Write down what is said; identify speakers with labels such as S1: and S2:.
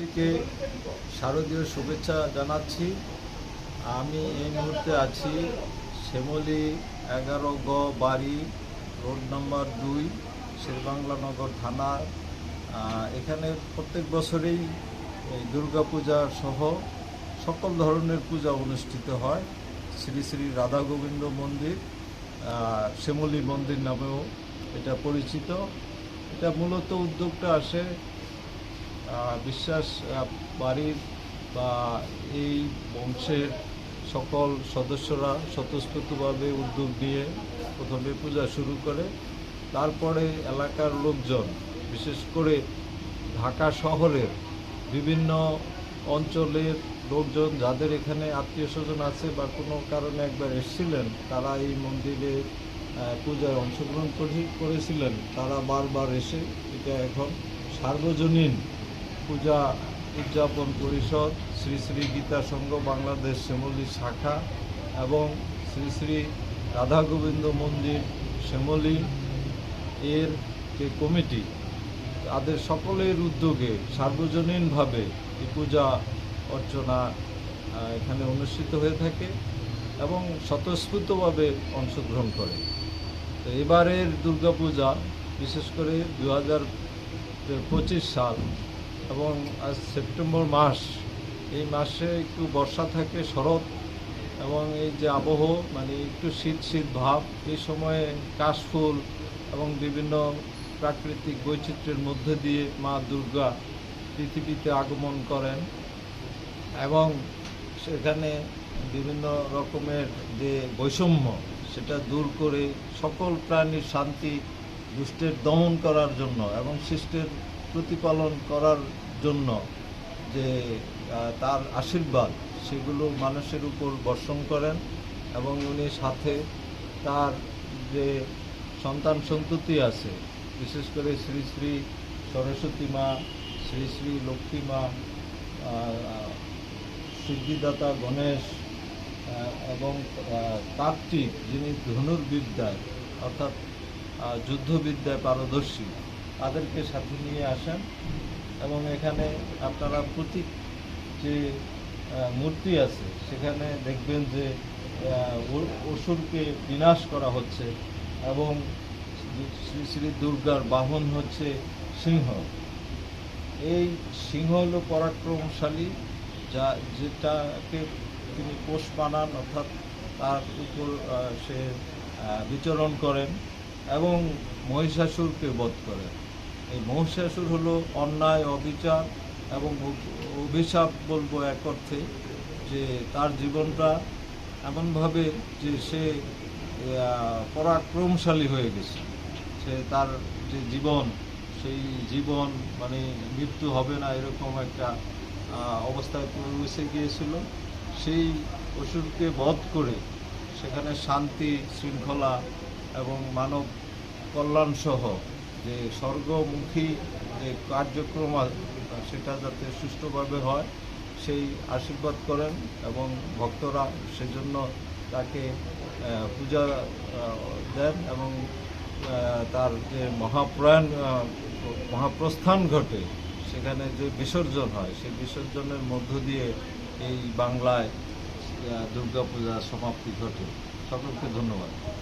S1: থেকে শারদীয় শুভেচ্ছা জানাচ্ছি। আমি এই মুহূর্তে আছি শ্যামলী এগারো গ বাড়ি রোড নম্বর দুই শেরবাংলানগর থানা। এখানে প্রত্যেক বছরেই এই দুর্গাপূজা সহ সকল ধরনের পূজা অনুষ্ঠিত হয়। শ্রী শ্রী রাধা গোবিন্দ মন্দির শ্যামলী মন্দির নামেও এটা পরিচিত। এটা মূলত উদ্যোগটা আসে বিশ্বাস বাড়ির বা এই বংশের সকল সদস্যরা স্বতঃস্ফূর্তভাবে উদ্যোগ নিয়ে প্রথমে পূজা শুরু করে। তারপরে এলাকার লোকজন, বিশেষ করে ঢাকা শহরের বিভিন্ন অঞ্চলের লোকজন, যাদের এখানে আত্মীয় স্বজন আছে বা কোনো কারণে একবার এসেছিলেন, তারা এই মন্দিরে পূজায় অংশগ্রহণ করে- করেছিলেন। তারা বারবার এসে এটা এখন সার্বজনীন পূজা উদযাপন পরিষদ, শ্রী শ্রী গীতা সংঘ বাংলাদেশ শ্যামলী শাখা এবং শ্রী শ্রী রাধা গোবিন্দ মন্দির শ্যামলী এর যে কমিটি, তাদের সকলের উদ্যোগে সার্বজনীনভাবে এই পূজা অর্চনা এখানে অনুষ্ঠিত হয়ে থাকে এবং স্বতঃস্ফূর্তভাবে অংশগ্রহণ করে। তো এবারের দুর্গাপূজা, বিশেষ করে দু হাজার পঁচিশ সাল এবং আজ সেপ্টেম্বর মাস। এই মাসে একটু বর্ষা থাকে, শরৎ, এবং এই যে আবহ মানে একটু শীত শীত ভাব, এই সময়ে কাশফুল এবং বিভিন্ন প্রাকৃতিক বৈচিত্র্যের মধ্যে দিয়ে মা দুর্গা পৃথিবীতে আগমন করেন। এবং সেখানে বিভিন্ন রকমের যে বৈষম্য, সেটা দূর করে সকল প্রাণীর শান্তি, দুষ্টের দমন করার জন্য এবং শিষ্টের প্রতিপালন করার জন্য যে তার আশীর্বাদ, সেগুলো মানুষের উপর বর্ষণ করেন এবং উনি সাথে তার যে সন্তান সন্ততি আছে, বিশেষ করে শ্রী শ্রী সরস্বতী মা, শ্রী শ্রী লক্ষ্মী মা সিদ্ধিদাতা গণেশ এবং কার্তিক যিনি ধনুর্বিদ্যায়, অর্থাৎ যুদ্ধবিদ্যায় পারদর্শী তাদেরকে সাথে নিয়ে আসেন এবং এখানে আপনারা প্রতীক যে মূর্তি আছে, সেখানে দেখবেন যে অসুরকে বিনাশ করা হচ্ছে এবং শ্রী শ্রী দুর্গার বাহন হচ্ছে সিংহ। এই সিংহ হল পরাক্রমশালী, যা, যেটাকে তিনি পোষ বানান, অর্থাৎ তার উপর সে বিচরণ করেন এবং মহিষাসুরকে বধ করেন। এই মহিষাসুর হলো অন্যায়, অবিচার এবং অভিশাপ বলব এক অর্থে যে তার জীবনটা এমনভাবে যে সে পরাক্রমশালী হয়ে গেছে। সে তার যে জীবন, সেই জীবন মানে মৃত্যু হবে না এরকম একটা অবস্থায় পৌঁছে গিয়েছিল। সেই অসুরকে বধ করে সেখানে শান্তি, শৃঙ্খলা এবং মানব কল্যাণ সহ যে স্বর্গমুখী যে কার্যক্রম সেটা যাতে সুষ্ঠুভাবে হয় সেই আশীর্বাদ করেন এবং ভক্তরা সেজন্য তাকে পূজা দেন এবং তার যে মহাপ্রয়াণ মহাপ্রস্থান ঘটে সেখানে যে বিসর্জন হয় সেই বিসর্জনের মধ্য দিয়ে এই বাংলায় আহ, দুর্গাপূজা সমাপ্তি ঘটে। সকলকে ধন্যবাদ।